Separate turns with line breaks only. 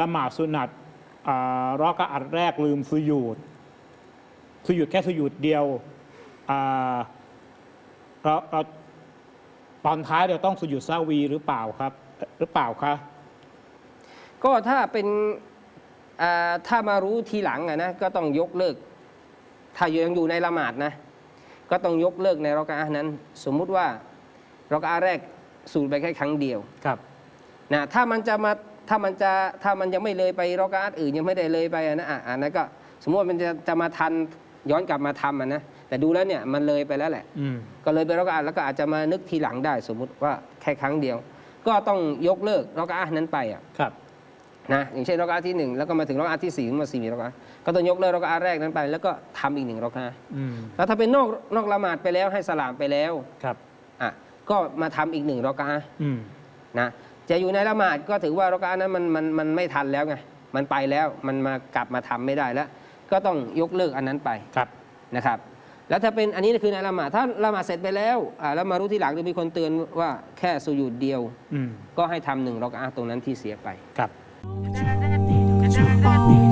ละหมาดสุนัตอ่ารอกะอัดแรกลืมสุยูดสุยูดแค่สุยูดเดียวอ่าเราเราตอนท้ายเราต้องสุยูดซาวีหรือเปล่าครับ หรือเปล่าคะ
ก็ถ้าเป็นอ่าถ้ามารู้ทีหลังอะนะก็ต้องยกเลิก ถ้ายังอยู่ในละหมาดนะ ก็ต้องยกเลิกในรอกะอะห์นั้น สมมุติว่ารอกะอะห์แรกสูดไปแค่ครั้งเดียว
ครับ
นะถ้ามันจะมา ถ้ามันจะถ้ามันยังไม่เลยไปรอกะอะห์อื่นยังไม่ได้เลยไปอะนะอะอันนั้นก็สมมติว่ามันจะจะมาทันย้อนกลับมาทำอะนะแต่ดูแล้วเนี่ยมันเลยไปแล้วแหละ
อืม
ก็เลยไปรอกะอะห์แล้วก็อาจจะมานึกทีหลังได้ สมมุติว่าแค่ครั้งเดียว ก็ต้องยกเลิกรอกะอะห์นั้นไปอะ
ครับ
นะอย่างเช่นรอกะอะห์ที่หนึ่งแล้วก็มาถึงรอกะอะห์ที่สี่ขึ้นมาสี่รอกะอะห์ก็ต้องยกเลิกรอกะอะห์แรกนั้นไป แล้วก็ทำอีกหนึ่งรอกะอะห์
อืม
แล้วถ้าเป็นนอกนอกละหมาดไปแล้วให้สลามไปแล้ว
ครับ
อะก็มาทำอีกหนึ่งรอกะอะห์
อืม
นะ จะอยู่ในละหมาดก็ถือว่ารอกะอะห์นั้นมันมันมันไม่ทันแล้วไงมันไปแล้วมันมากลับมาทำไม่ได้แล้ว ก็ต้องยกเลิกอันนั้นไป
ครับ
นะครับ แล้วถ้าเป็นอันนี้คือในละหมาดถ้าละหมาดเสร็จไปแล้วอ่าแล้วมารู้ทีหลังจะมีคนเตือนว่าแค่สุญูดเดียว
อืม
ก็ให้ทำหนึ่งรอกะอะห์ตรงนั้นที่เสียไป
ครับ
ได้